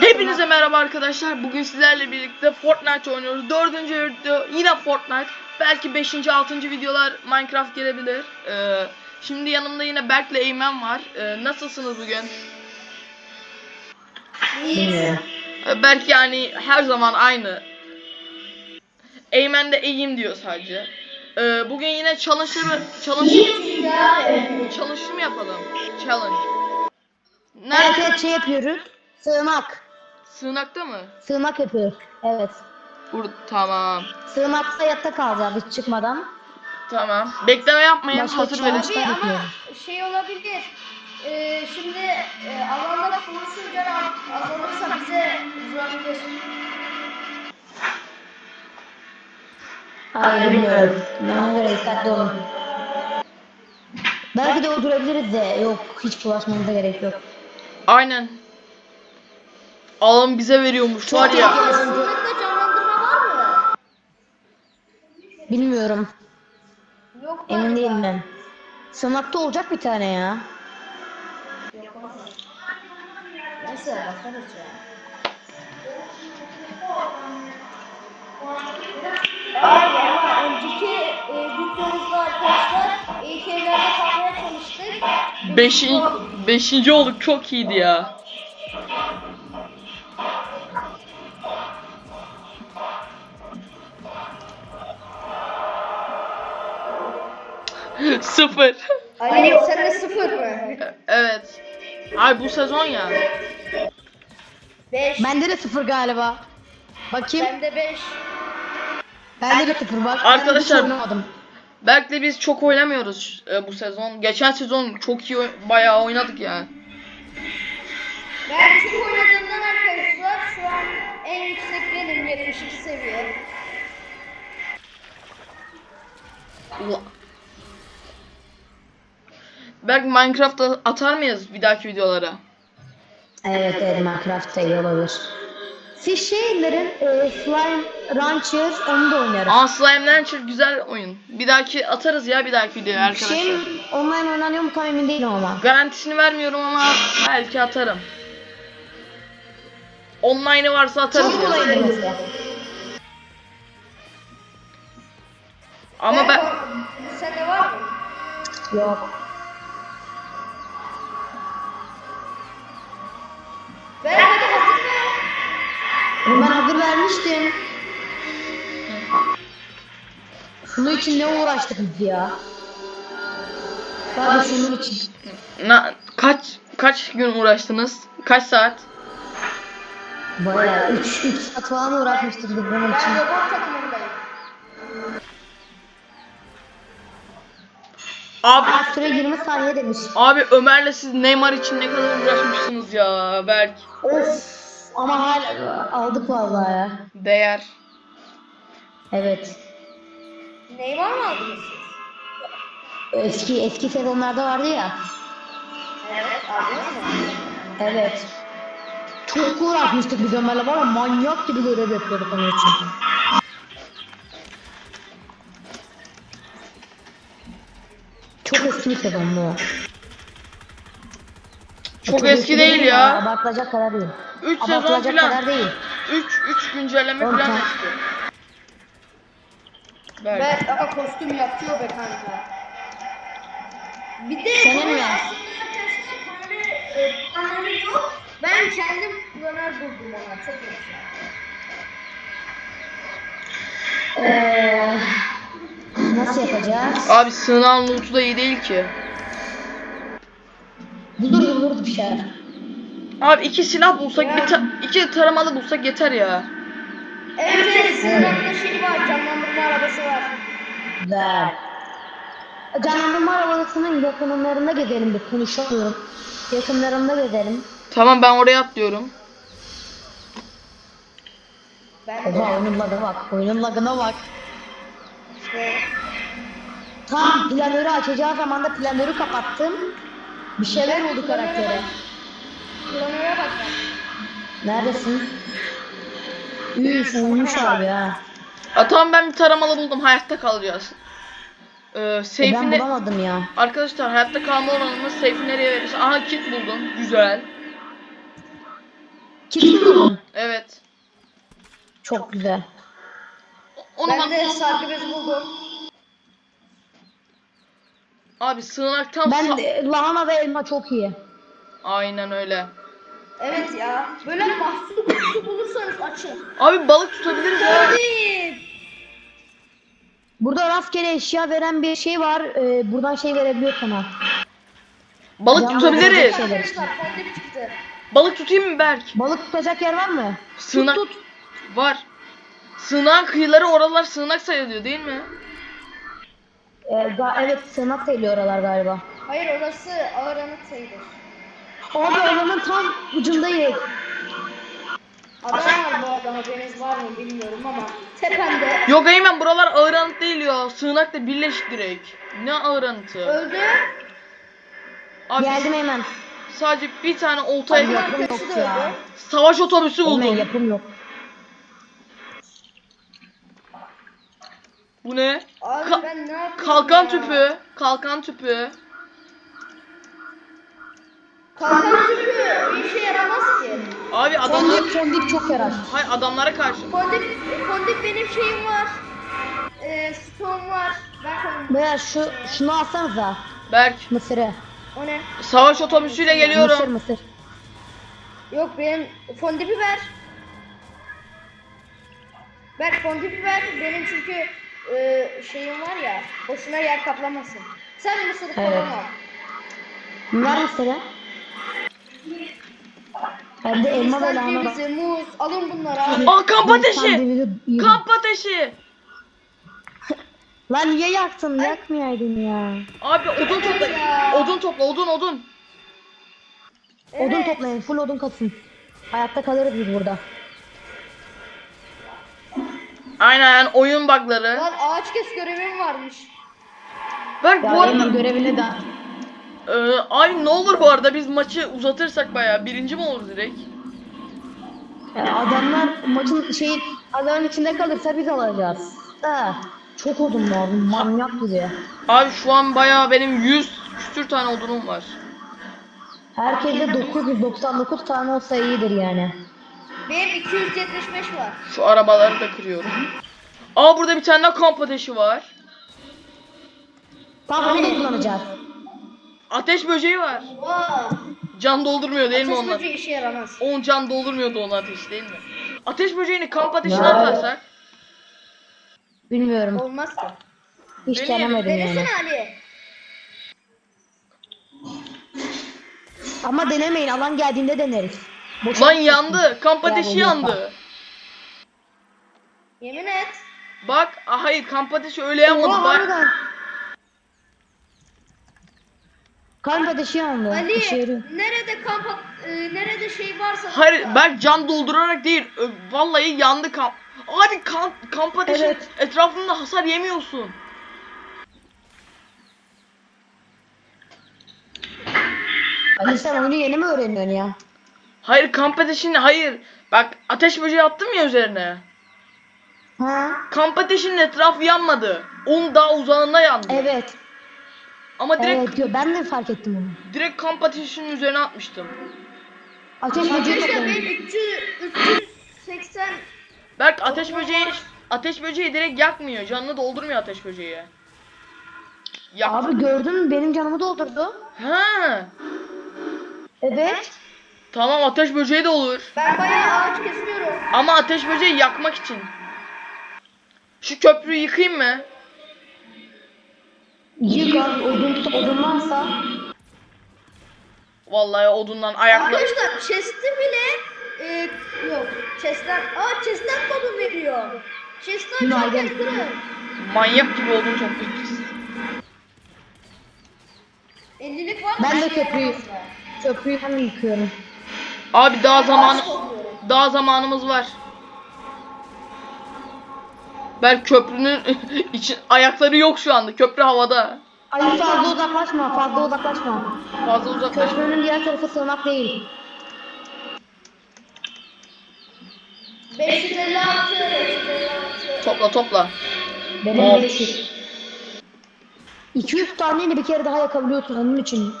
Hepinize merhaba arkadaşlar. Bugün sizlerle birlikte Fortnite oynuyoruz. Dördüncü video yine Fortnite. Belki beşinci, altıncı videolar Minecraft gelebilir. Ee, şimdi yanımda yine Berk'le Eymen var. Ee, nasılsınız bugün? Bilmiyorum. Ee, Berk yani her zaman aynı. Eymen de iyiyim diyor sadece. Ee, bugün yine challenge'ı mı? Challenge, challenge mı yapalım? Challenge. Nerede? evet şey yapıyoruz. Sığınak. Sığınakta mı? Sığınak yapıyoruz. Evet. Bur tamam. Sığınakta yatta kalacağız hiç çıkmadan. Tamam. Bekleme yapmayın. Başka hazır verin. var. Abi ama yapıyorum. şey olabilir. Ee, şimdi e, alanda konuşunca da azalırsa bize uzanabilir. Hayır bilmiyorum. Ona göre dikkatli olun. Belki de oturabiliriz de yok hiç bulaşmamıza gerek yok. Aynen. Alan bize veriyormuş var ya. Sınırda canlandırma var mı? Bilmiyorum. Yok Emin galiba. değilim ben. Sığınakta olacak bir tane ya. Neyse bakarız ya. Abi ama önceki e, videomuzda arkadaşlar ilk evlerde kalmaya çalıştık. Beşin, beşinci olduk çok iyiydi ya. Sıfır. Ali sen de sıfır mı? Evet. Ay bu sezon ya. Beş. Bende de sıfır galiba. Bakayım. Ben de beş. Bende de sıfır bak. Ben Arkadaşlar- hiç oynamadım. Belki de biz çok oynamıyoruz e, bu sezon. Geçen sezon çok iyi bayağı oynadık yani. Ben çok oynadığımdan arkadaşlar şu an en yüksek benim 72 seviye. Ula- Belki Minecraft'ta atar mıyız bir dahaki videolara? Evet evet Minecraft'ta iyi olabilir. Siz şeylerin e, Slime Rancher onu da oynarız. Aa Slime Rancher güzel oyun. Bir dahaki atarız ya bir dahaki videoya arkadaşlar. Şey online oynanıyor mu tam emin değilim ama. Garantisini vermiyorum ama belki atarım. Online'ı varsa atarız Çok mesela. Ama ben Sende var mı? Yok. Vermiştim. Şunun için ne uğraştık biz ya. Sadece şunun için. na, kaç kaç gün uğraştınız? Kaç saat? Bayağı 3 3 saat falan uğraşmıştık biz bunun için. Ben robot takımındayım. Abi süre 20 saniye demiş. abi Ömer'le siz Neymar için ne kadar uğraşmışsınız ya Berk. Of. Ama hala aldık vallahi ya. Değer. Evet. Neymar mı aldınız siz? Eski eski sezonlarda vardı ya. Evet aldınız mı? Evet. Çok uğraşmıştık biz Ömer'le var ya manyak gibi görev yapıyorduk onun için. Çok eski bir sezon bu. Çok eski değil ya. Abartılacak kadar değil. 3 sezon Abartılacak kadar değil. 3 3 güncelleme eski. Berk. Ben ama kostüm yapıyor be kanka. Bir de Senin böyle mi? aslında arkadaşlar böyle e, planları yok. Ben kendim planör buldum ona. Çok güzel. Ee, nasıl yapacağız? Abi sığınağın loot'u da iyi değil ki. Bulurdu bulurdu bir şeyler. Abi iki silah bulsak, bir ta- iki taramalı bulsak yeter ya. Evet evet sığınakta şey var. Canlandırma arabası var. Güzel. Canlandırma arabasının yakınlarında gezelim bir konuşamıyorum. Yakınlarında gezelim. Tamam ben oraya atlıyorum. Ben Oha oyunun lagına bak. Oyunun lagına bak. işte Tam planörü açacağı zaman da planörü kapattım. Bir şeyler oldu karaktere. Planöre bak ben. Neredesin? Üf olmuş abi ha. Aa, tamam ben bir taramalı buldum. Hayatta kalacağız. Ee, E ben bulamadım ya. Arkadaşlar hayatta kalma oranımız safe'i nereye verirse. Aha kit buldum. Güzel. Kitli buldun. Evet. Çok güzel. Onu Ben de sargı bezi buldum. Abi sığınaktan Ben sa- de- lahana ve elma çok iyi. Aynen öyle. Evet ya. Böyle mahsul kutusu bulursanız açın. Abi balık tutabiliriz ya. Burada rastgele eşya veren bir şey var. Ee, buradan şey verebiliyor sana. Balık Yalnız tutabiliriz. şeyler işte. Arkadaşlar fondip çıktı. Balık tutayım mı Berk? Balık tutacak yer var mı? Sığınak Tut tut. var. Sığınağın kıyıları oralar sığınak sayılıyor değil mi? Ee, ga- evet sığınak sayılıyor oralar galiba. Hayır orası ağır anıt sayılır. Abi alanın tam ucundayız. Adam var bu arada haberiniz var mı bilmiyorum ama tepemde Yok Eymen buralar ağır anıt değil ya. Sığınakla birleşik direkt. Ne ağır anıtı? öldü. Abi Geldim hemen. sadece bir tane olta Abi yapım yok Arkadaşı da ya. öldü. Savaş otobüsü Hemen buldum. yapım yok. Bu ne? Abi Ka- ben ne yapayım Kalkan ya? tüpü. Kalkan tüpü. Kalkan tüpü bir işe yaramaz ki. Abi adamlar... Fondip fondip çok yarar. Hayır adamlara karşı. Fondip, fondip benim şeyim var. Ee, stone var. Ben koyayım. Beyler şu şunu alsanıza. Berk. Mısırı. O ne? Savaş otobüsüyle Mısır geliyorum. mısır. Yok benim fondipi ver. Ver fondipi ver. Benim çünkü e, şeyim var ya. Boşuna yer kaplamasın. Sen mısırı Evet. al. Ver mısırı. Bende elma ve lahana var. cevizi, muz. Alın bunları abi. Aa kamp ateşi. Kamp ateşi. Lan niye yaktın? Yakmayaydın ya. Abi odun topla. Ya. Odun topla odun odun. Odun Evet. toplayın. Full odun kasın. Hayatta kalırız biz burada. Aynen oyun bugları. Lan ağaç kes görevim varmış. Ya bu arada Eymen görevini de Ee, abi ne olur bu arada biz maçı uzatırsak bayağı birinci mi olur direkt? Ya adamlar maçın şey alanın içinde kalırsa biz alacağız. Da çok odun var. Manyak gibi. Abi şu an bayağı benim 100 küsür tane odunum var. Herkeste 999 tane olsa iyidir yani. Benim 275 var. Şu arabaları da kırıyorum. Aa burada bir tane daha kamp ateşi var. Tamam onu kullanacağız. Ateş böceği var. Wow. Can doldurmuyor değil mi Ateş onlar? böceği işe yaramaz. 10 can doldurmuyordu onun ateş değil mi? Ateş böceğini kamp ateşine atarsak. Bilmiyorum. Olmaz ki. Hiç denemedim yani. Denesene Ali. Ama denemeyin. Alan geldiğinde deneriz. Boşa Lan yandı. Kamp ateşi yandı. Yemin et. Bak ah, hayır kamp ateşi öyle yanmadı. Bak. Kalp ateşi yandı. Ali İşe yarıyor. nerede kamp e, nerede şey varsa Hayır Berk can doldurarak değil. Ö, Vallahi yandı kamp. Abi kamp, kamp ateşi Evet. etrafında hasar yemiyorsun. Ali sen oyunu yeni mi öğreniyorsun ya? Hayır kamp ateşini hayır. Bak ateş böceği attım ya üzerine. Ha? Kamp ateşinin etrafı yanmadı. Onun daha uzağında yandı. Evet. Ama direkt Evet diyor. Ben de fark ettim onu. direkt kamp ateşinin üzerine atmıştım. Ateş böceği Arkadaşlar toplayın. benim 300 380 Berk ateş böceği ateş böceği direkt yakmıyor. Canını doldurmuyor ateş böceği. Yak. Abi gördün mü? Benim canımı doldurdu. Ha. Evet. Tamam ateş böceği de olur. ben bayağı ağaç kesiyorum. Ama ateş böceği yakmak için. Şu köprüyü yıkayım mı? Yık abi. Odun, odun varsa. Vallahi odundan ayakla. Arkadaşlar chest'i bile e, yok. Chest'ten aa chest'ten kodum veriyor. Chest'ten çok Günaydın. kırın. Manyak gibi odun topluyoruz. 50'lik var mı? Ben de köprüyü, köprüyü hem yıkıyorum. Abi daha zamanı daha zamanımız var. Ben köprünün için ayakları yok şu anda. Köprü havada. Ali fazla uzaklaşma. Fazla uzaklaşma. Fazla uzaklaş. Köprünün diğer tarafı sığınak değil. 556 556 Topla topla. Benim Of. 500. 200 taneyle bir kere daha yakabiliyorsun. Onun için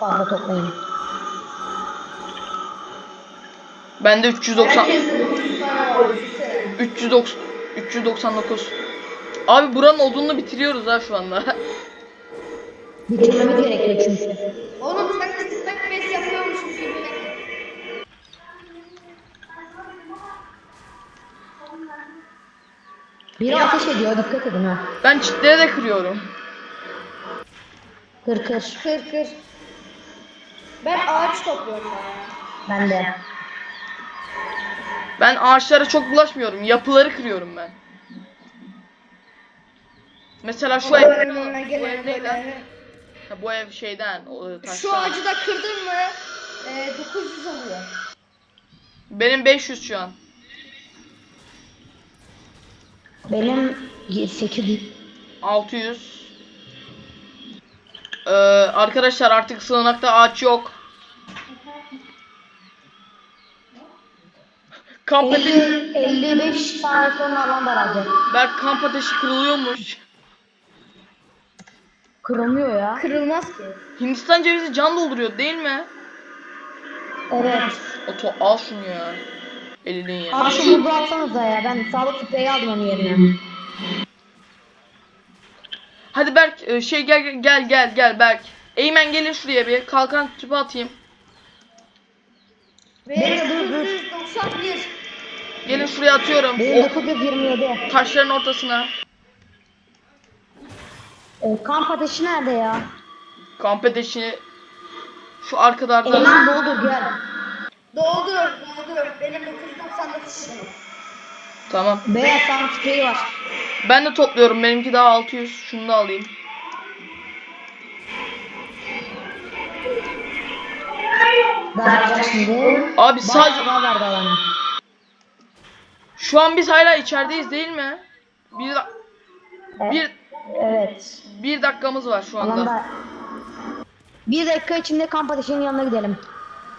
fazla toplayın. Bende 390 Herkesin 900 tane var. düşünsene. 390 399. Abi buranın odununu bitiriyoruz ha şu anda. Bitirmemiz gerekiyor çünkü. Oğlum sen de tıklak base yapıyormuşsun birbirine. Biri ateş ediyor dikkat edin ha. ben çitleri de kırıyorum. Kır kır. Kır kır. Ben ağaç topluyorum. Ben de. Ben ağaçlara çok bulaşmıyorum. Yapıları kırıyorum ben. Mesela şu ev, bu ev neyden? Ha, bu ev şeyden, o taştan. Şu ağacı da kırdın mı e, 900 oluyor. Benim 500 şu an. Benim 8 600. Ee, arkadaşlar artık sığınakta ağaç yok. Kamp ateşi, 50, 55 saniye sonra alan daralacak. Berk kamp ateşi kırılıyormuş. Kırılmıyor ya. Kırılmaz ki. Hindistan cevizi can dolduruyor değil mi? Evet. Oto al şunu ya. Elinin yerine. Abi şu burada atsanıza ya. Ben sağlık spreyi aldım onun yerine. Hadi Berk e, şey gel gel- gel gel Berk. Eymen gelin şuraya bir kalkan tüpü atayım. Ve Bekle, dur, dur. 991. Gelin şuraya atıyorum. Benim O 927. taşların ortasına. E, kamp ateşi nerede ya? Kamp ateşini şu arkalarda. Eymen doldur gel. Doldur, doldur. Benim 999 lira. Tamam. Beyaz sağlık spreyi var. Ben de topluyorum. Benimki daha 600. Şunu da alayım. Daralacak şimdi. Abi sadece Bayağı verdi alana. Şu an biz hala içerideyiz değil mi? Bir da- bir Evet. bir dakikamız var şu anda. Alanda. Bir dakika içinde kamp ateşinin yanına gidelim.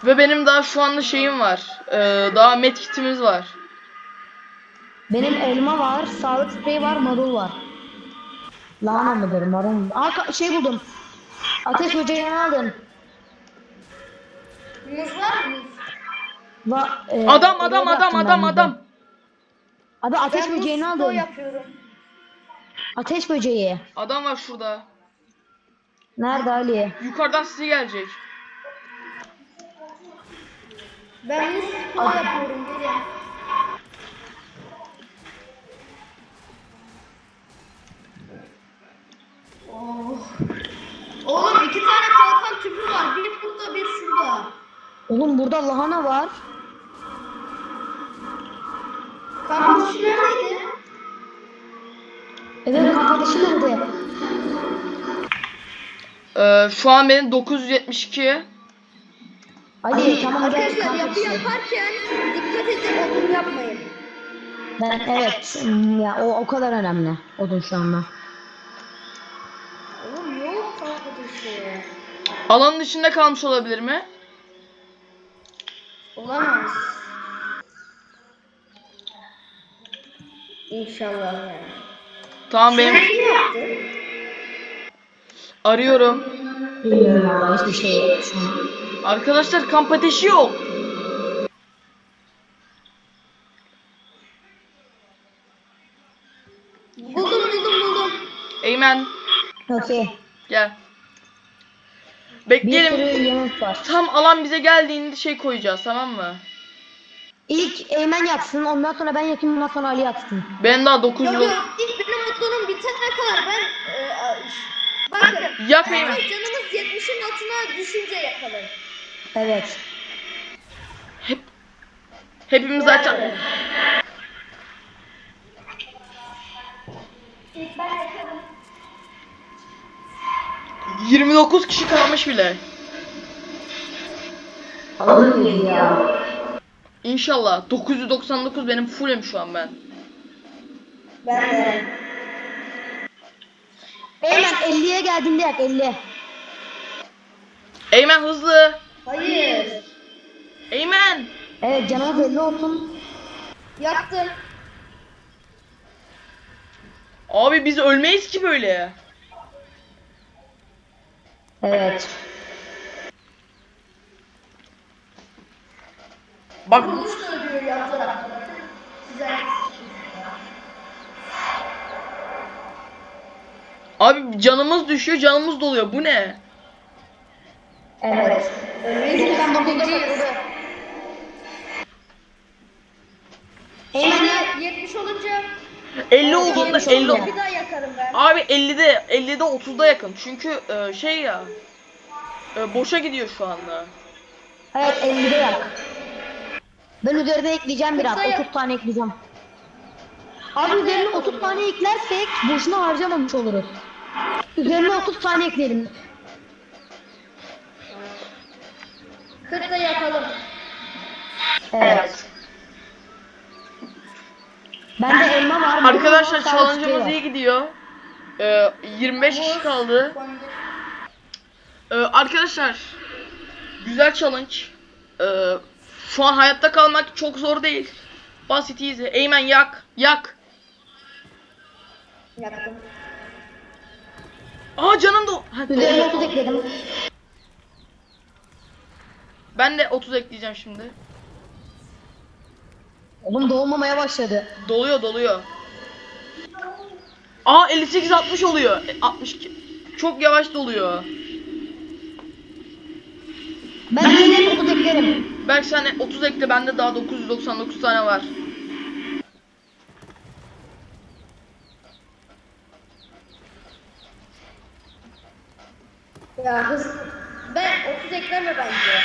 Ve benim daha şu anda şeyim var. Ee, daha medkitimiz var. Benim elma var, sağlık spreyi var, marul var. Lahana mıdır, marul mu? Aa ka- şey buldum. Ateş böceğini aldım. Muz var mı? Va, e, Adam oraya adam adam ben adam adam. Abi ateş Ben böceğini aldım. yapıyorum. Ateş böceği. Adam var şurada. Nerede Ali? Yukarıdan size gelecek. Ben muz stoğu yapıyorum. Gelin. Oh. Oğlum iki tane kalkan tüpü var. Bir burada, bir şurada. Oğlum burada lahana var. Kamp ateşi neredeydi? Evet kamp ateşi nerede? Ee, şu an benim 972. Ali tamam gel Arkadaşlar yapı yaparken dikkat edin odun yapmayın. Ben evet hmm, ya o o kadar önemli odun şu anda. Oğlum yok kamp ateşi. Alanın içinde kalmış olabilir mi? Olamaz. İnşallah yani. Tamam benim arıyorum. Bilmiyorum valla hiçbir şey yok şu an. Arkadaşlar kamp ateşi yok. Buldum buldum buldum. Eymen Okey. gel. Bir Bekleyelim. sürü yemek var. Tam alan bize geldiğinde şey koyacağız tamam mı? İlk Eymen yaksın ondan sonra ben yakayım ondan sonra Ali yaksın. Ben daha 900 Yok yok ilk benim odunum bitene kadar ben e, a- bakın. Yak önce Eymen. Canımız 70'in altına düşünce yakalım. Evet. Hepimiz zaten İlk ben yakarım. 29 kişi kalmış bile. Mıyız ya? İnşallah 999 benim fullüm şu an ben. Ben de. Eymen 50'ye geldiğinde yak 50. Eymen hızlı. Hayır. Eymen. Evet canımız 50 olsun. Yaktım. Abi biz ölmeyiz ki böyle. Evet. Bak Kuruluş da ödüyor yan tarafta. Size abi canımız düşüyor canımız doluyor. Bu ne? Evet. ölmeyiz. Ben bakıcıyız. Eymen ya. 70 olunca 50 olduğunda 70 50 olunca. bir daha yakarım ben. Abi 50'de 50'de 30'da yakın. Çünkü e, şey ya. e, boşa gidiyor şu anda. Evet 50'de yak. Ben üzerine ekleyeceğim biraz. Yak. 30 tane ekleyeceğim. Abi üzerine 30 tane eklersek boşuna harcamamış oluruz. Üzerine 30 tane ekleyelim. 40'da yakalım. Evet. Bende elma var. marul Arkadaşlar challenge'ımız iyi gidiyor. E, 25 kişi kaldı. E, arkadaşlar güzel challenge. E, şu an hayatta kalmak çok zor değil. Basit easy. Eymen yak. Yak. Yaktım. Aa canım da. Ha, Üzerine doluyor. 30 ekledim. Ben de 30 ekleyeceğim şimdi. Oğlum doğmamaya başladı. Doluyor doluyor. Aa 58 60 oluyor. E, 62. Çok yavaş doluyor. Ben yine 30 eklerim. Belki sen 30 ekle bende daha 999 tane var. Ya hız. Ben 30 ekleme bence.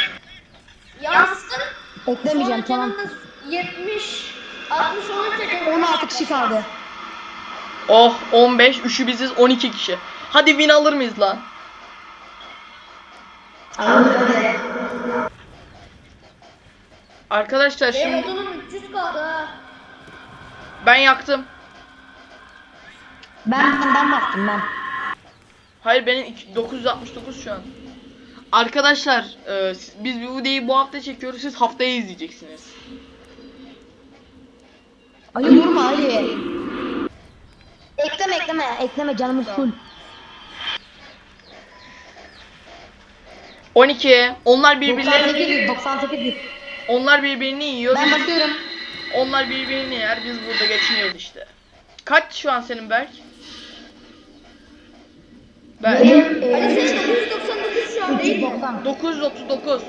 Yansın. Eklemeyeceğim Sonra tamam. canımız 70 60 olunca canımız 16 kişi kaldı. Oh 15 üçü biziz 12 kişi. Hadi win alır mıyız lan? Arkadaşlar Benim şimdi odunum 300 kaldı ha. ben yaktım. Ben ben, ben bastım ben. Hayır benim iki- 969 şu an. Arkadaşlar e, siz- biz bu videoyu bu hafta çekiyoruz. Siz haftaya izleyeceksiniz. Ali vurma Ali. Ekleme ekleme ekleme canımız full. 12. Onlar birbirlerini 98 98 onlar birbirini yiyor. Ben Biz, basıyorum. onlar birbirini yer. Biz burada geçiniyoruz işte. Kaç şu an senin Berk? Berk. Benim Ali e, senin 999 şu an değil mi? 390. 939.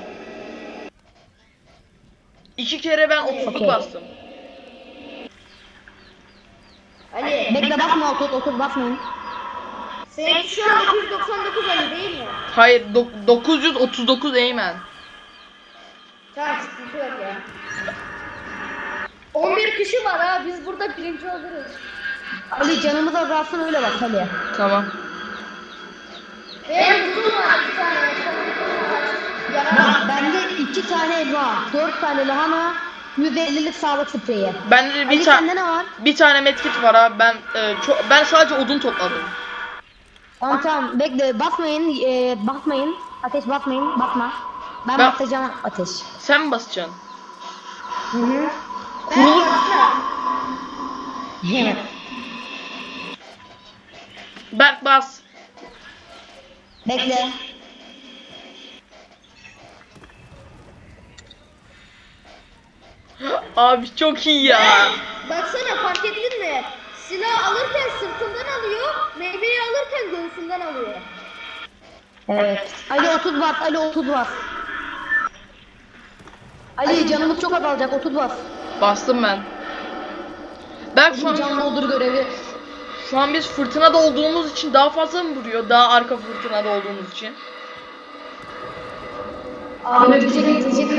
İki kere ben 30'luk Okey. bastım. Ali Bekle basma 30 30 basmayın. senin şu an 999 Ali değil mi? Hayır dok- 939 Eymen. Tamam sıkıntı yok ya. 11 kişi var ha biz burada birinci oluruz. Ali canımız azalsın öyle bak Ali. Tamam. Benim buzum var bir tane. Bak bende 2 tane elma, 4 tane lahana, 150'lik sağlık spreyi. Bende de bir Ali tane sende ne var? bir tane medkit var abi. Ben e, çok ben sadece odun topladım. Tamam tamam bekle basmayın e, basmayın. Ateş basmayın basma. Ben, Ben- basacağım ateş. Sen mi basacaksın? Hı hı. Kurulu Evet. Berk bas. Bekle. Abi çok iyi ya. Baksana fark ettin mi? Silah alırken sırtından alıyor, meyveyi alırken göğsünden alıyor. Evet. Ali 30 bas, Ali 30 bas. Ali canımız çok azalacak 30 bas. Bastım ben. Berk şu an, Can doldur görevi. şu an biz fırtınada olduğumuz için daha fazla mı vuruyor? Daha arka fırtınada olduğumuz için. Abi bitecek bitecek.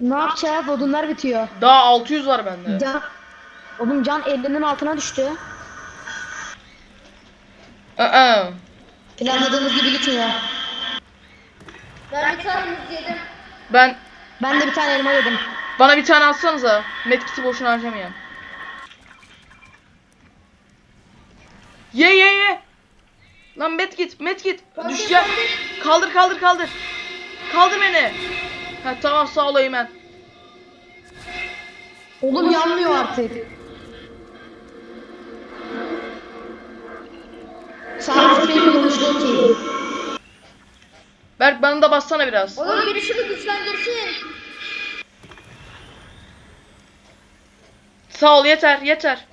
Ne yapacağız? Odunlar bitiyor. Daha 600 var bende. Can... Oğlum can 50'nin altına düştü. Aa. Planladığımız gibi gitmiyor. Ben bir tane muz yedim. Ben Ben de bir tane elma yedim. bana bir tane atsanıza. Medkit'i boşuna harcamayın. Ye ye ye. Lan medkit, medkit. Düşeceğim. Kaldır kaldır kaldır. Kaldır beni. Ha tamam sağ ol Eymen. Oğlum yanmıyor artık. Spreyi kullanışlı okey. Berk bana da bassana biraz. Oğlum biri şunu güçlendirsin. Sağ ol yeter yeter.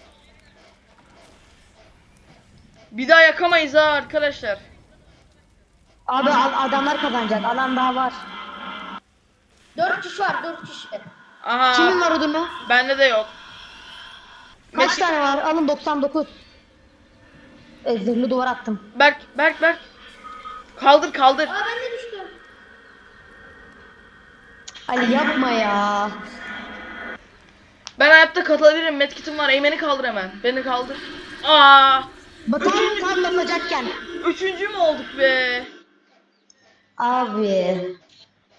Bir daha yakamayız ha arkadaşlar. Abi ad- adamlar kazanacak. Alan daha var. Dört kişi var dört kişi. Aha. Kimin var odunu? Bende de yok. Kaç Mesut- tane var? Alın 99. E, zırhlı duvar attım. Berk Berk Berk. Kaldır kaldır. Aa bende Ali yapma ya. Ben hayatta katılabilirim. Medkit'im var. Eymen'i kaldır hemen. Beni kaldır. Aa! Batan tam basacakken. Üçüncü mü olduk be? Abi.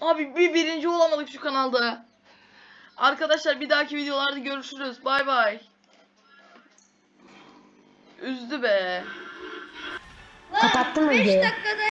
Abi bir birinci olamadık şu kanalda. Arkadaşlar bir dahaki videolarda görüşürüz. Bay bay. Üzdü be. Kapattın mı 5 videoyu? dakikada